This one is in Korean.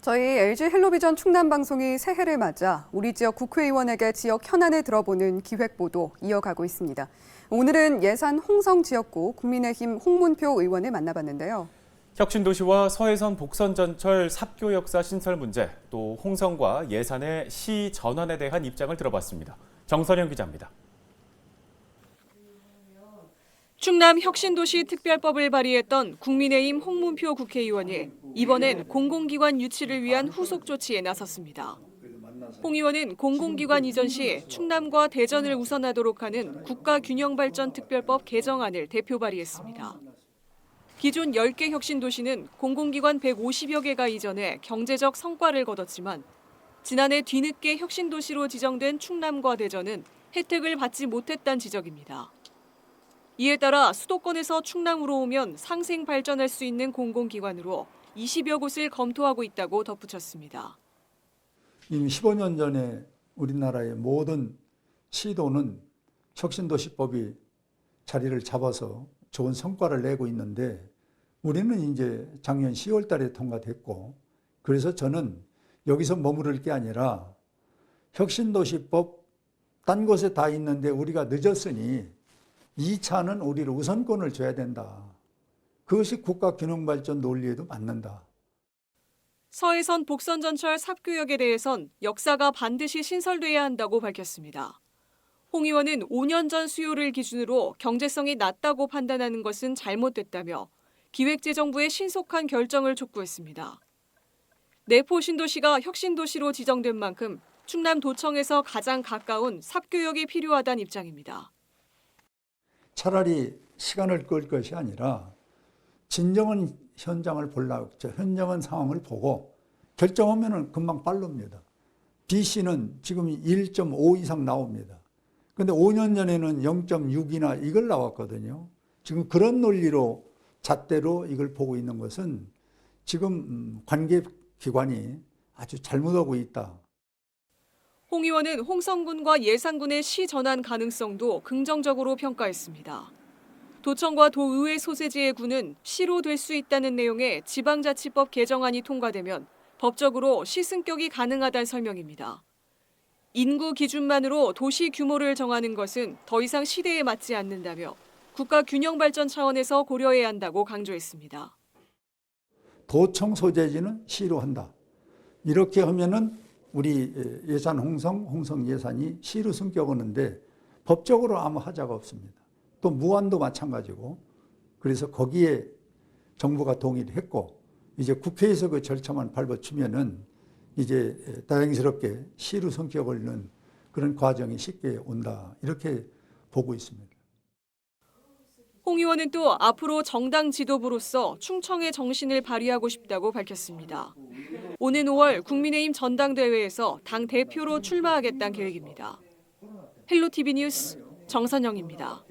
저희 LG 헬로비전 충남 방송이 새해를 맞아 우리 지역 국회의원에게 지역 현안을 들어보는 기획 보도 이어가고 있습니다. 오늘은 예산 홍성 지역구 국민의힘 홍문표 의원을 만나봤는데요. 혁신도시와 서해선 복선전철 삽교 역사 신설 문제, 또 홍성과 예산의 시 전환에 대한 입장을 들어봤습니다. 정선영 기자입니다. 충남 혁신도시 특별법을 발의했던 국민의힘 홍문표 국회의원이 이번엔 공공기관 유치를 위한 후속 조치에 나섰습니다. 홍 의원은 공공기관 이전 시 충남과 대전을 우선하도록 하는 국가균형발전 특별법 개정안을 대표 발의했습니다. 기존 10개 혁신도시는 공공기관 150여 개가 이전해 경제적 성과를 거뒀지만 지난해 뒤늦게 혁신도시로 지정된 충남과 대전은 혜택을 받지 못했다는 지적입니다. 이에 따라 수도권에서 충남으로 오면 상생 발전할 수 있는 공공기관으로 20여 곳을 검토하고 있다고 덧붙였습니다. 이미 15년 전에 우리나라의 모든 시도는 혁신도시법이 자리를 잡아서 좋은 성과를 내고 있는데 우리는 이제 작년 10월 달에 통과됐고 그래서 저는 여기서 머무를 게 아니라 혁신도시법 딴 곳에 다 있는데 우리가 늦었으니 2차는 우리를 우선권을 줘야 된다. 그것이 국가균형발전 논리에도 맞는다. 서해선 복선전철 삽교역에 대해선 역사가 반드시 신설돼야 한다고 밝혔습니다. 홍 의원은 5년 전 수요를 기준으로 경제성이 낮다고 판단하는 것은 잘못됐다며 기획재정부의 신속한 결정을 촉구했습니다. 내포 신도시가 혁신도시로 지정된 만큼 충남도청에서 가장 가까운 삽교역이 필요하다는 입장입니다. 차라리 시간을 끌 것이 아니라 진정한 현장을 저 현장은 상황을 보고 결정하면은 금방 빠릅니다. BC는 지금 1.5 이상 나옵니다. 근데 5년 전에는 0.6이나 이걸 나왔거든요. 지금 그런 논리로 잣대로 이걸 보고 있는 것은 지금 음, 관계 기관이 아주 잘못하고 있다. 홍 의원은 홍성군과 예산군의 시 전환 가능성도 긍정적으로 평가했습니다. 도청과 도의회 소재지의 군은 시로 될 수 있다는 내용의 지방자치법 개정안이 통과되면 법적으로 시 승격이 가능하다는 설명입니다. 인구 기준만으로 도시 규모를 정하는 것은 더 이상 시대에 맞지 않는다며 국가 균형 발전 차원에서 고려해야 한다고 강조했습니다. 도청 소재지는 시로 한다. 이렇게 하면은 우리 예산 홍성, 홍성 예산이 시로 하는데 법적으로 아무 하자가 없습니다. 또 무안도 마찬가지고 그래서 거기에 정부가 동의를 했고 이제 국회에서 그 절차만 밟아주면은 이제 다행스럽게 시로 성격을 넣는 그런 과정이 쉽게 온다 이렇게 보고 있습니다. 홍 의원은 또 앞으로 정당 지도부로서 충청의 정신을 발휘하고 싶다고 밝혔습니다. 오는 5월 국민의힘 전당대회에서 당 대표로 출마하겠다는 계획입니다. 헬로티비 뉴스 정선영입니다.